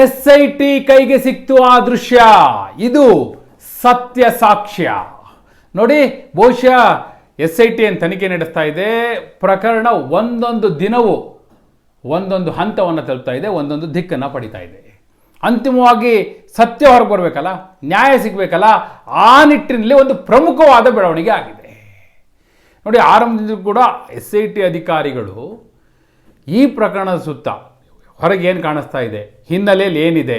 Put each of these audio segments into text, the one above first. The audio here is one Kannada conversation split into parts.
ಎಸ್ ಐ ಟಿ ಕೈಗೆ ಸಿಕ್ತು ಆ ದೃಶ್ಯ. ಇದು ಸತ್ಯ ಸಾಕ್ಷ್ಯ. ನೋಡಿ, ಬಹುಶಃ ಎಸ್ ಐ ಟಿ ತನಿಖೆ ನಡೆಸ್ತಾ ಇದೆ? ಪ್ರಕರಣ ಒಂದೊಂದು ದಿನವೂ, ಒಂದೊಂದು ಹಂತವನ್ನು ತಲುಪ್ತಾ ಇದೆ, ಒಂದೊಂದು ದಿಕ್ಕನ್ನು ಪಡಿತಾ ಇದೆ. ಅಂತಿಮವಾಗಿ ಸತ್ಯ ಹೊರಗೆ ಬರಬೇಕಲ್ಲ, ನ್ಯಾಯ ಸಿಗಬೇಕಲ್ಲ, ಆ ನಿಟ್ಟಿನಲ್ಲಿ ಒಂದು ಪ್ರಮುಖವಾದ ಬೆಳವಣಿಗೆ ಆಗಿದೆ. ನೋಡಿ ಆರಂಭದಿಂದ ಕೂಡ ಎಸ್ ಐ ಟಿ ಅಧಿಕಾರಿಗಳು ಈ ಪ್ರಕರಣದ ಸುತ್ತ ಹೊರಗೆ ಏನು ಕಾಣಿಸ್ತಾ ಇದೆ? ಹಿನ್ನೆಲೆಯಲ್ಲಿ ಏನಿದೆ?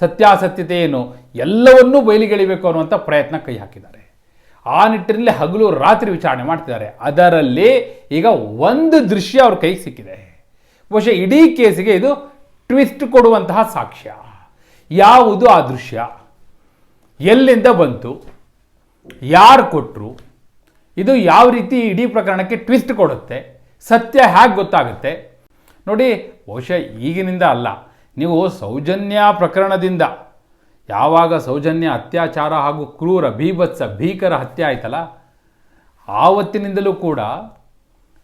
ಸತ್ಯಾಸತ್ಯತೆ ಏನು? ಎಲ್ಲವನ್ನೂ ಬಯಲಿಗೆಳಿಬೇಕು ಅನ್ನುವಂಥ ಪ್ರಯತ್ನ ಕೈ ಹಾಕಿದ್ದಾರೆ. ಆ ನಿಟ್ಟಿನಲ್ಲಿ ಹಗಲು ರಾತ್ರಿ ವಿಚಾರಣೆ ಮಾಡ್ತಿದ್ದಾರೆ. ಅದರಲ್ಲಿ ಈಗ ಒಂದು ದೃಶ್ಯ ಅವ್ರ ಕೈಗೆ ಸಿಕ್ಕಿದೆ. ಬಹುಶಃ ಇಡೀ ಕೇಸಿಗೆ ಇದು ಟ್ವಿಸ್ಟ್ ಕೊಡುವಂತಹ ಸಾಕ್ಷ್ಯ. ಯಾವುದು ಆ ದೃಶ್ಯ? ಎಲ್ಲಿಂದ ಬಂತು? ಯಾರು ಕೊಟ್ಟರು ಇದು ಯಾವ ರೀತಿ ಇಡೀ ಪ್ರಕರಣಕ್ಕೆ ಟ್ವಿಸ್ಟ್ ಕೊಡುತ್ತೆ? ಸತ್ಯ ಹೇಗೆ ಗೊತ್ತಾಗುತ್ತೆ? ನೋಡಿ ಬಹುಶಃ ಈಗಿನಿಂದ ಅಲ್ಲ. ನೀವು ಸೌಜನ್ಯ ಪ್ರಕರಣದಿಂದ, ಯಾವಾಗ ಸೌಜನ್ಯ ಅತ್ಯಾಚಾರ ಹಾಗೂ ಕ್ರೂರ ಭೀಭತ್ಸ, ಭೀಕರ ಹತ್ಯೆ ಆಯ್ತಲ್ಲ, ಆವತ್ತಿನಿಂದಲೂ ಕೂಡ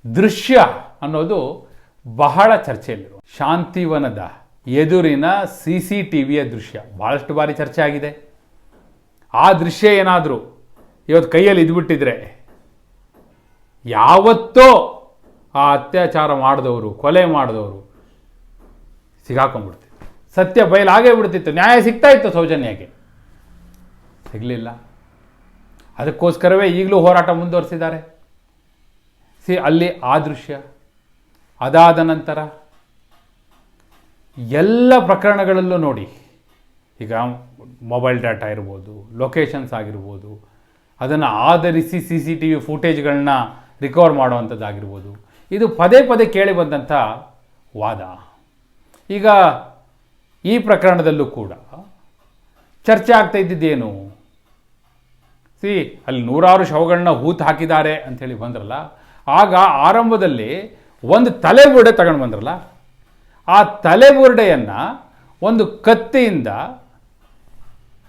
ದೃಶ್ಯ ಅನ್ನೋದು ಬಹಳ ಚರ್ಚೆಯಲ್ಲಿರುವ ಶಾಂತಿವನದ ಎದುರಿನ ಸಿ ಸಿ ಟಿ ವಿಯ ದೃಶ್ಯ. ಭಾಳಷ್ಟು ಬಾರಿ ಚರ್ಚೆ ಆಗಿದೆ. ಆ ದೃಶ್ಯ ಏನಾದರೂ ಇವತ್ತು ಕೈಯಲ್ಲಿ ಇದ್ಬಿಟ್ಟಿದ್ರೆ, ಯಾವತ್ತೋ ಆ ಅತ್ಯಾಚಾರ ಮಾಡಿದವರು, ಕೊಲೆ ಮಾಡಿದವರು ಸಿಗಾಕೊಂಡ್ಬಿಡ್ತಿತ್ತು ಸತ್ಯ ಬಯಲಾಗೇ ಬಿಡ್ತಿತ್ತು. ನ್ಯಾಯ ಸಿಗ್ತಾ ಇತ್ತು ಸೌಜನ್ಯಕ್ಕೆ. ಸಿಗಲಿಲ್ಲ. ಅದಕ್ಕೋಸ್ಕರವೇ ಈಗಲೂ ಹೋರಾಟ ಮುಂದುವರಿಸಿದ್ದಾರೆ. ಸಿ, ಅಲ್ಲಿ ಆ ದೃಶ್ಯ ಅದಾದ ನಂತರ ಎಲ್ಲ ಪ್ರಕರಣಗಳಲ್ಲೂ ನೋಡಿ, ಈಗ ಮೊಬೈಲ್ ಡಾಟಾ ಇರ್ಬೋದು, ಲೊಕೇಶನ್ಸ್ ಆಗಿರ್ಬೋದು, ಅದನ್ನು ಆಧರಿಸಿ ಸಿ ಸಿ ಟಿ ವಿ ಫುಟೇಜ್ಗಳನ್ನ ರಿಕವರ್ ಮಾಡುವಂಥದ್ದಾಗಿರ್ಬೋದು. ಇದು ಪದೇ ಪದೇ ಕೇಳಿ ಬಂದಂಥ ವಾದ. ಈಗ ಈ ಪ್ರಕರಣದಲ್ಲೂ ಕೂಡ ಚರ್ಚೆ ಆಗ್ತಾ ಇದ್ದಿದ್ದೇನು? ಸಿ, ಅಲ್ಲಿ ನೂರಾರು ಶವಗಳನ್ನ ಹೂತು ಹಾಕಿದ್ದಾರೆ ಅಂಥೇಳಿ ಬಂದ್ರಲ್ಲ, ಆಗ ಆರಂಭದಲ್ಲಿ ಒಂದು ತಲೆಬುರುಡೆ ತಗೊಂಡು ಬಂದ್ರಲ್ಲ, ಆ ತಲೆಬುರುಡೆಯನ್ನು ಒಂದು ಕತ್ತಿಯಿಂದ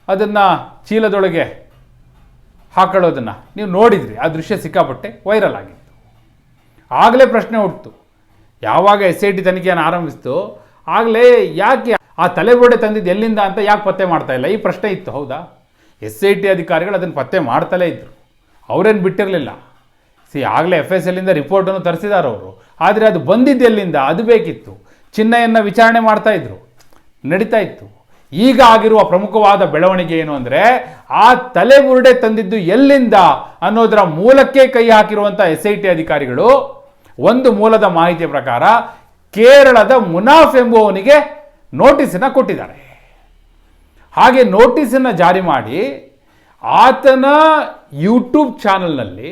ಅದನ್ನು ಚೀಲದೊಳಗೆ ಹಾಕೊಳ್ಳೋದನ್ನು ನೀವು ನೋಡಿದ್ರಿ, ಆ ದೃಶ್ಯ ಸಿಕ್ಕಾಪಟ್ಟೆ ವೈರಲ್ ಆಗಿತ್ತು. ಆಗಲೇ ಪ್ರಶ್ನೆ ಹುಟ್ಟಿತು ಯಾವಾಗ ಎಸ್ ಐ ಟಿ ತನಿಖೆಯನ್ನು ಆರಂಭಿಸ್ತು ಆಗಲೇ ಯಾಕೆ ಆ ತಲೆಬೋಡೆ ತಂದಿದ್ದು ಎಲ್ಲಿಂದ ಅಂತ ಯಾಕೆ ಪತ್ತೆ ಮಾಡ್ತಾ ಇಲ್ಲ? ಈ ಪ್ರಶ್ನೆ ಇತ್ತು, ಹೌದಾ? ಎಸ್ ಐ ಟಿ ಅಧಿಕಾರಿಗಳು ಅದನ್ನು ಪತ್ತೆ ಮಾಡ್ತಲೇ ಇದ್ದರು ಅವರೇನು ಬಿಟ್ಟಿರಲಿಲ್ಲ. ಸಿ, ಆಗಲೇ ಎಫ್ ಎಸ್ ಎಲ್ಲಿಂದ ರಿಪೋರ್ಟನ್ನು ತರಿಸಿದ್ದಾರೆ ಅವರು. ಆದರೆ ಅದು ಬಂದಿದ್ದು ಎಲ್ಲಿಂದ? ಅದು ಬೇಕಿತ್ತು. ಚಿನ್ನೆಯನ್ನು ವಿಚಾರಣೆ ಮಾಡ್ತಾ ಇದ್ರು. ನಡೀತಾ ಇತ್ತು. ಈಗ ಆಗಿರುವ ಪ್ರಮುಖವಾದ ಬೆಳವಣಿಗೆ ಏನು ಅಂದರೆ, ಆ ತಲೆಬುರುಡೆ ತಂದಿದ್ದು ಎಲ್ಲಿಂದ ಅನ್ನೋದರ ಮೂಲಕ್ಕೆ ಕೈ ಹಾಕಿರುವಂಥ ಎಸ್ ಐ ಟಿ ಅಧಿಕಾರಿಗಳು ಒಂದು ಮೂಲದ ಮಾಹಿತಿಯ ಪ್ರಕಾರ ಕೇರಳದ ಮುನಾಫ್ ಎಂಬುವವನಿಗೆ ನೋಟಿಸನ್ನು ಕೊಟ್ಟಿದ್ದಾರೆ. ಹಾಗೆ ನೋಟಿಸನ್ನು ಜಾರಿ ಮಾಡಿ ಆತನ ಯೂಟ್ಯೂಬ್ ಚಾನಲ್ನಲ್ಲಿ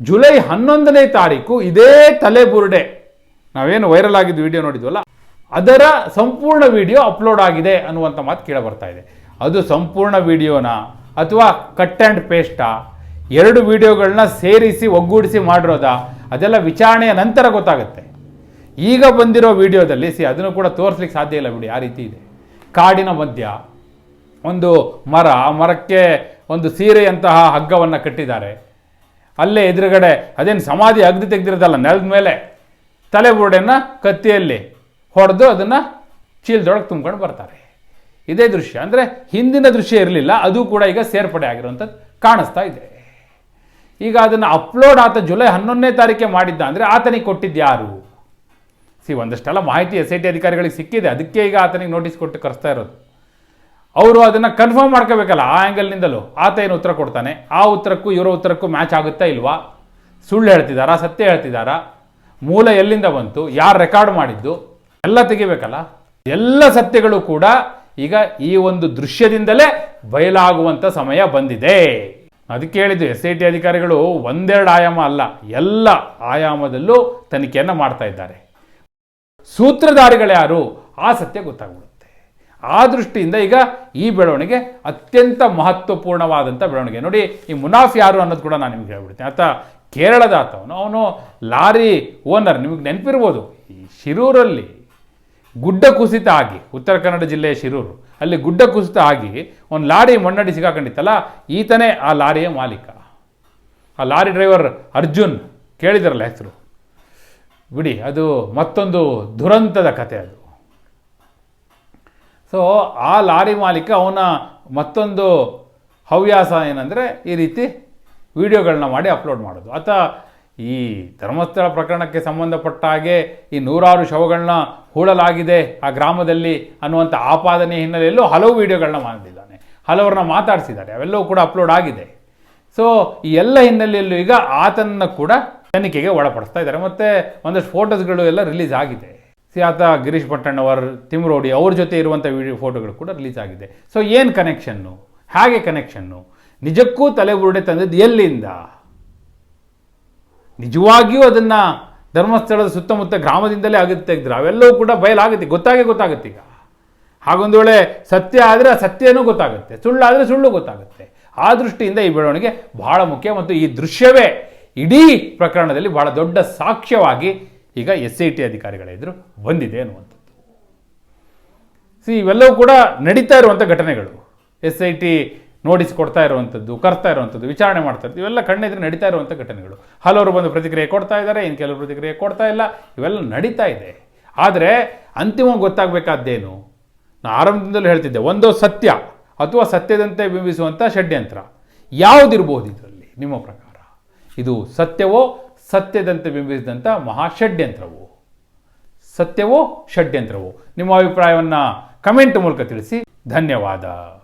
ಜುಲೈ ಹನ್ನೊಂದನೇ ತಾರೀಕು ಇದೇ ತಲೆಬುರುಡೆ, ನಾವೇನು ವೈರಲ್ ಆಗಿದ್ದು ವಿಡಿಯೋ ನೋಡಿದ್ವಲ್ಲ, ಅದರ ಸಂಪೂರ್ಣ ವಿಡಿಯೋ ಅಪ್ಲೋಡ್ ಆಗಿದೆ ಅನ್ನುವಂಥ ಮಾತು ಕೇಳ ಬರ್ತಾ ಇದೆ. ಅದು ಸಂಪೂರ್ಣ ವಿಡಿಯೋನ ಅಥವಾ ಕಟ್ ಆ್ಯಂಡ್ ಪೇಸ್ಟಾ? ಎರಡು ವಿಡಿಯೋಗಳನ್ನ ಸೇರಿಸಿ ಒಗ್ಗೂಡಿಸಿ ಮಾಡಿರೋದಾ? ಅದೆಲ್ಲ ವಿಚಾರಣೆಯ ನಂತರ ಗೊತ್ತಾಗುತ್ತೆ. ಈಗ ಬಂದಿರೋ ವಿಡಿಯೋದಲ್ಲಿ ಸಿ ಅದನ್ನು ಕೂಡ ತೋರಿಸ್ಲಿಕ್ಕೆ ಸಾಧ್ಯ ಇಲ್ಲ ಬಿಡಿ, ಆ ರೀತಿ ಇದೆ. ಕಾಡಿನ ಮಧ್ಯ ಒಂದು ಮರ, ಆ ಮರಕ್ಕೆ ಒಂದು ಸೀರೆಯಂತಹ ಹಗ್ಗವನ್ನು ಕಟ್ಟಿದ್ದಾರೆ. ಅಲ್ಲೇ ಎದುರುಗಡೆ, ಅದೇನು ಸಮಾಧಿ ಅಗ್ದು ತೆಗೆದಿರೋದಲ್ಲ, ನೆಲದ ಮೇಲೆ? ತಲೆಬುರುಡೆಯನ್ನು ಕತ್ತಿಯಲ್ಲಿ ಹೊಡೆದು ಅದನ್ನು ಚೀಲದೊಳಗೆ ತುಂಬ್ಕೊಂಡು ಬರ್ತಾರೆ. ಇದೇ ದೃಶ್ಯ. ಅಂದರೆ ಹಿಂದಿನ ದೃಶ್ಯ ಇರಲಿಲ್ಲ, ಅದು ಕೂಡ ಈಗ ಸೇರ್ಪಡೆ ಆಗಿರುವಂಥದ್ದು ಕಾಣಿಸ್ತಾ ಇದೆ. ಈಗ ಅದನ್ನು ಅಪ್ಲೋಡ್ ಆತ ಜುಲೈ ಹನ್ನೊಂದನೇ ತಾರೀಕೆ ಮಾಡಿದ್ದ ಅಂದರೆ ಆತನಿಗೆ ಕೊಟ್ಟಿದ್ದು ಯಾರು? ಸಿ, ಒಂದಷ್ಟೆಲ್ಲ ಮಾಹಿತಿ ಎಸ್ ಐ ಟಿ ಅಧಿಕಾರಿಗಳಿಗೆ ಸಿಕ್ಕಿದೆ. ಅದಕ್ಕೆ ಈಗ ಆತನಿಗೆ ನೋಟಿಸ್ ಕೊಟ್ಟು ಕರೆಸ್ತಾ ಇರೋದು. ಅವರು ಅದನ್ನು ಕನ್ಫರ್ಮ್ ಮಾಡ್ಕೋಬೇಕಲ್ಲ, ಆ ಆ್ಯಂಗಲ್ನಿಂದಲೂ ಆತ ಏನು ಉತ್ತರ ಕೊಡ್ತಾನೆ? ಆ ಉತ್ತರಕ್ಕೂ, ಇವರ ಉತ್ತರಕ್ಕೂ ಮ್ಯಾಚ್ ಆಗುತ್ತಾ ಇಲ್ವಾ? ಸುಳ್ಳು ಹೇಳ್ತಿದ್ದಾರಾ ಸತ್ಯ ಹೇಳ್ತಿದ್ದಾರಾ ಮೂಲ ಎಲ್ಲಿಂದ ಬಂತು? ಯಾರು ರೆಕಾರ್ಡ್ ಮಾಡಿದ್ದು? ಎಲ್ಲ ತೆಗಿಬೇಕಲ್ಲ? ಎಲ್ಲ ಸತ್ಯಗಳು ಕೂಡ ಈಗ ಈ ಒಂದು ದೃಶ್ಯದಿಂದಲೇ ಬಯಲಾಗುವಂಥ ಸಮಯ ಬಂದಿದೆ. ಅದಕ್ಕೆ ಹೇಳಿದ್ದು, ಎಸ್ ಐ ಟಿ ಅಧಿಕಾರಿಗಳು ಒಂದೆರಡು ಆಯಾಮ ಅಲ್ಲ, ಎಲ್ಲ ಆಯಾಮದಲ್ಲೂ ತನಿಖೆಯನ್ನು ಮಾಡ್ತಾ ಇದ್ದಾರೆ. ಸೂತ್ರಧಾರಿಗಳ್ಯಾರು ಆ ಸತ್ಯ ಗೊತ್ತಾಗ್ಬಿಡುತ್ತೆ. ಆ ದೃಷ್ಟಿಯಿಂದ ಈಗ ಈ ಬೆಳವಣಿಗೆ ಅತ್ಯಂತ ಮಹತ್ವಪೂರ್ಣವಾದಂಥ ಬೆಳವಣಿಗೆ. ನೋಡಿ, ಈ ಮುನಾಫ್ ಯಾರು ಅನ್ನೋದು ಕೂಡ ನಾನು ನಿಮ್ಗೆ ಹೇಳ್ಬಿಡ್ತೀನಿ. ಆತ ಕೇರಳದ ಆತವನು. ಅವನು ಲಾರಿ ಓನರ್, ನಿಮಗೆ ನೆನಪಿರ್ಬೋದು. ಈ ಶಿರೂರಲ್ಲಿ ಗುಡ್ಡ ಕುಸಿತ ಆಗಿ, ಉತ್ತರ ಕನ್ನಡ ಜಿಲ್ಲೆಯ ಶಿರೂರು, ಅಲ್ಲಿ ಗುಡ್ಡ ಕುಸಿತ ಆಗಿ ಒಂದು ಲಾರಿ ಮಣ್ಣಡಿ ಸಿಗಾಕೊಂಡಿತ್ತಲ್ಲ, ಈತನೇ ಆ ಲಾರಿಯ ಮಾಲೀಕ. ಆ ಲಾರಿ ಡ್ರೈವರ್ ಅರ್ಜುನ್, ಕೇಳಿದಾರಲ್ಲ ಹೆಸರು? ಬಿಡಿ, ಅದು ಮತ್ತೊಂದು ದುರಂತದ ಕತೆ ಅದು. ಸೊ ಆ ಲಾರಿ ಮಾಲೀಕ ಅವನ ಮತ್ತೊಂದು ಹವ್ಯಾಸ ಏನಂದರೆ ಈ ರೀತಿ ವಿಡಿಯೋಗಳನ್ನ ಮಾಡಿ ಅಪ್ಲೋಡ್ ಮಾಡೋದು. ಆತ ಈ ಧರ್ಮಸ್ಥಳ ಪ್ರಕರಣಕ್ಕೆ ಸಂಬಂಧಪಟ್ಟ ಹಾಗೆ ಈ ನೂರಾರು ಶವಗಳನ್ನ ಹೂಳಲಾಗಿದೆ ಆ ಗ್ರಾಮದಲ್ಲಿ ಅನ್ನುವಂಥ ಆಪಾದನೆ ಹಿನ್ನೆಲೆಯಲ್ಲೂ ಹಲವು ವಿಡಿಯೋಗಳನ್ನ ಮಾಡಿದ್ದಾನೆ ಹಲವರನ್ನ ಮಾತಾಡಿಸಿದ್ದಾರೆ, ಅವೆಲ್ಲವೂ ಕೂಡ ಅಪ್ಲೋಡ್ ಆಗಿದೆ. ಸೊ ಈ ಎಲ್ಲ ಹಿನ್ನೆಲೆಯಲ್ಲೂ ಈಗ ಆತನನ್ನು ಕೂಡ ತನಿಖೆಗೆ ಒಳಪಡಿಸ್ತಾ ಇದ್ದಾರೆ. ಮತ್ತು ಒಂದಷ್ಟು ಫೋಟೋಸ್ಗಳು ಎಲ್ಲ ರಿಲೀಸ್ ಆಗಿದೆ. ಸಿ ಆತ, ಗಿರೀಶ್ ಭಟ್ಟಣ್ಣವರ್ ತಿಮ್ರೋಡಿ ಅವ್ರ ಜೊತೆ ಇರುವಂಥ ವಿಡಿಯೋ ಫೋಟೋಗಳು ಕೂಡ ರಿಲೀಸ್ ಆಗಿದೆ. ಸೊ ಏನು ಕನೆಕ್ಷನ್ನು ಹೇಗೆ ಕನೆಕ್ಷನ್ನು ನಿಜಕ್ಕೂ ತಲೆಬುರುಡೆ ತಂದದ್ದು ಎಲ್ಲಿಂದ? ನಿಜವಾಗಿಯೂ ಅದನ್ನು ಧರ್ಮಸ್ಥಳದ ಸುತ್ತಮುತ್ತ ಗ್ರಾಮದಿಂದಲೇ ಆಗುತ್ತೆ ತೆಗೆದ್ರೆ ಅವೆಲ್ಲವೂ ಕೂಡ ಬಯಲಾಗುತ್ತೆ. ಗೊತ್ತಾಗೇ ಗೊತ್ತಾಗುತ್ತೆ ಈಗ. ಹಾಗೊಂದು ವೇಳೆ ಸತ್ಯ ಆದರೆ ಆ ಸತ್ಯನೂ ಗೊತ್ತಾಗುತ್ತೆ. ಸುಳ್ಳಾದರೆ ಸುಳ್ಳು ಗೊತ್ತಾಗುತ್ತೆ. ಆ ದೃಷ್ಟಿಯಿಂದ ಈ ಬೆಳವಣಿಗೆ ಬಹಳ ಮುಖ್ಯ. ಮತ್ತು ಈ ದೃಶ್ಯವೇ ಇಡೀ ಪ್ರಕರಣದಲ್ಲಿ ಬಹಳ ದೊಡ್ಡ ಸಾಕ್ಷ್ಯವಾಗಿ ಈಗ ಎಸ್ ಐ ಟಿ ಅಧಿಕಾರಿಗಳ ಎದುರು ಬಂದಿದೆ ಅನ್ನುವಂಥದ್ದು. ಸಿ ಇವೆಲ್ಲವೂ ಕೂಡ ನಡೀತಾ ಇರುವಂಥ ಘಟನೆಗಳು. ಎಸ್ ಐ ಟಿ ನೋಟಿಸ್ ಕೊಡ್ತಾ ಇರುವಂಥದ್ದು ಕರ್ತಾ ಇರುವಂಥದ್ದು, ವಿಚಾರಣೆ ಮಾಡ್ತಾ ಇರ್ತೀವಿ ಇವೆಲ್ಲ ಕಣ್ಣೆದುರು ನಡೀತಾ ಇರುವಂಥ ಘಟನೆಗಳು. ಹಲವರು ಬಂದು ಪ್ರತಿಕ್ರಿಯೆ ಕೊಡ್ತಾ ಇದ್ದಾರೆ, ಇನ್ನು ಕೆಲವರು ಪ್ರತಿಕ್ರಿಯೆ ಕೊಡ್ತಾ ಇಲ್ಲ. ಇವೆಲ್ಲ ನಡೀತಾ ಇದೆ. ಆದರೆ ಅಂತಿಮವಾಗಿ ಗೊತ್ತಾಗಬೇಕಾದ್ದೇನು? ನಾನು ಆರಂಭದಿಂದಲೂ ಹೇಳ್ತಿದ್ದೆ, ಒಂದು ಸತ್ಯ ಅಥವಾ ಸತ್ಯದಂತೆ ಬಿಂಬಿಸುವಂಥ ಷಡ್ಯಂತ್ರ. ಯಾವುದಿರ್ಬೋದು ಇದರಲ್ಲಿ? ನಿಮ್ಮ ಪ್ರಕಾರ? ಇದು ಸತ್ಯವೋ ಸತ್ಯದಂತೆ ಬಿಂಬಿಸಿದಂಥ ಮಹಾಷಡ್ಯಂತ್ರವು. ಸತ್ಯವೋ ಷಡ್ಯಂತ್ರವು. ನಿಮ್ಮ ಅಭಿಪ್ರಾಯವನ್ನು ಕಮೆಂಟ್ ಮೂಲಕ ತಿಳಿಸಿ. ಧನ್ಯವಾದ.